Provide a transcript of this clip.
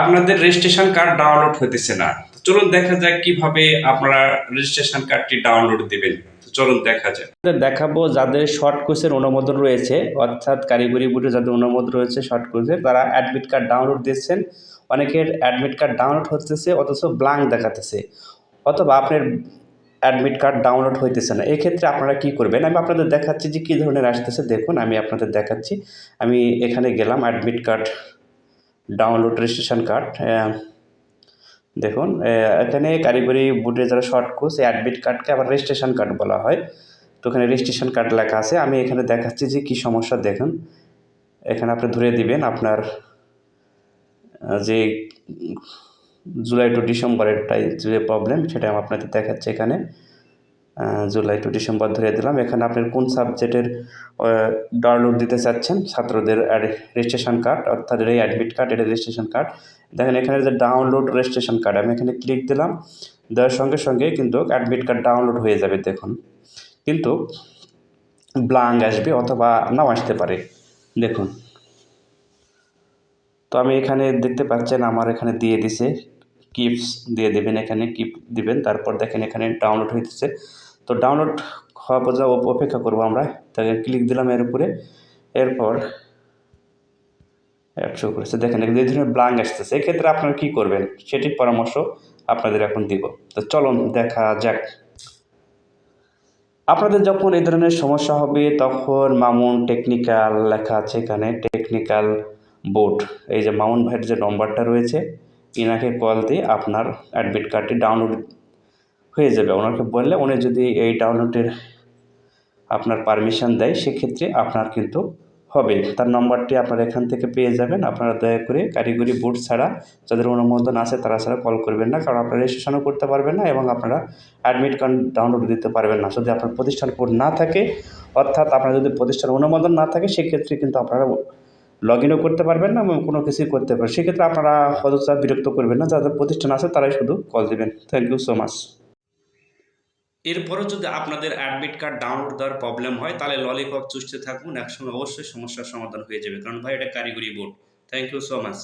আপনাদের registration card download হইতেছে না। চলুন দেখা যাক কীভাবে আপনারা রেজিস্ট্রেশন কার্ডটি ডাউনলোড দিবেন। চলুন দেখা যাক। দেখাবো যাদের শর্ট কোর্সের অনুমোদন রয়েছে, অর্থাৎ কারিগরি বোর্ডে যাদের অনুমোদন রয়েছে শর্ট কোর্সের তারা অ্যাডমিট কার্ড ডাউনলোড দিচ্ছেন অনেকের অ্যাডমিট কার্ড ডাউনলোড হতেছে অথচ ব্লাঙ্ক দেখাতেছে, অথবা আপনার অ্যাডমিট কার্ড ডাউনলোড হইতেছে না। এক্ষেত্রে আপনারা কি করবেন? আমি আপনাদের দেখাচ্ছি যে কী ধরনের আসতেছে। দেখুন, আমি আপনাদের দেখাচ্ছি। আমি এখানে গেলাম admit card download registration card দেখুন এখানে কারিগরি বোর্ডে যারা শর্ট কোর্স এই অ্যাডমিট কার্ডকে আবার রেজিস্ট্রেশন কার্ড বলা হয়। তো এখানে রেজিস্ট্রেশন কার্ড লেখা আছে। আমি এখানে দেখাচ্ছি যে কী সমস্যা, দেখুন। এখানে আপনি ধরে দিবেন আপনার যে জুলাই টু ডিসেম্বরেরটাই যে প্রবলেম সেটা আপনাদের দেখাচ্ছি এখানে। জুলাই টু ডিসেম্বর ধরে দিলাম। এখানে আপনার কোন সাবজেক্টের ডাউনলোড দিতে চাচ্ছেন? ছাত্রদের রেজিস্ট্রেশন কার্ড অর্থাৎ এই অ্যাডমিট কার্ড এটা রেজিস্ট্রেশন কার্ড দেখেন এখানে যে ডাউনলোড রেজিস্ট্রেশন কার্ড আমি এখানে ক্লিক দিলাম। দেওয়ার সঙ্গে সঙ্গে কিন্তু অ্যাডমিট কার্ড ডাউনলোড হয়ে যাবে, দেখুন। কিন্তু ব্লাঙ্ক আসবে অথবা নাও আসতে পারে, দেখুন। তো আমি এখানে দেখতে পাচ্ছেন, আমার এখানে দিয়ে দিছে। কিপস দিয়ে দেবেন এখানে কিপ দিবেন, তারপর দেখেন এখানে ডাউনলোড হইতেছে। তো ডাউনলোড হওয়া পর্যন্ত অপ- অপেক্ষা করব আমরা, তাকে ক্লিক দিলাম এর উপরে, এরপর অ্যাড শো করেছে। দেখেন এই ধরনের ব্লাঙ্ক আসতেছে। এক্ষেত্রে আপনারা কী করবেন? সেটির পরামর্শ আপনাদের এখন দিব। তো চলুন, দেখা যাক। আপনাদের যখন এই ধরনের সমস্যা হবে, তখন মামুন টেকনিক্যাল লেখা আছে এখানে টেকনিক্যাল বোর্ড এই যে মামুন ভাইয়ের যে নম্বরটা রয়েছে ইনাকে কল দিয়ে আপনার অ্যাডমিট কার্ডটি ডাউনলোড হয়ে যাবে। ওনাকে বললে উনি যদি এই ডাউনলোডের আপনার পারমিশন দেয়, সেক্ষেত্রে আপনার কিন্তু হবে। তার নম্বরটি আপনারা এখান থেকে পেয়ে যাবেন। আপনারা দয়া করে কারিগরি বোর্ড ছাড়া যাদের অনুমোদন আছে, তারা ছাড়া কল করবেন না, কারণ আপনারা রেজিস্ট্রেশনও করতে পারবেন না এবং আপনারা অ্যাডমিট কার্ড ডাউনলোড দিতে পারবেন না। যদি আপনার প্রতিষ্ঠান কোড না থাকে, অর্থাৎ আপনার যদি প্রতিষ্ঠান অনুমোদন না থাকে, সেক্ষেত্রে কিন্তু আপনারা লগ ইনও করতে পারবেন না কোনো কিছুই করতে পারবেন সেক্ষেত্রে আপনারা অযথা বিরক্ত করবেন না, যাদের প্রতিষ্ঠান আছে তারাই শুধু কল দেবেন। থ্যাংক ইউ সো মাচ এরপরও যদি আপনাদের অ্যাডমিট কার্ড ডাউনলোড দেওয়ার প্রবলেম হয়, তাহলে ললিপপ চুষতে থাকুন। একসঙ্গে অবশ্যই সমস্যার সমাধান হয়ে যাবে, কারণ ভাই, এটা কারিগরি board thank you so much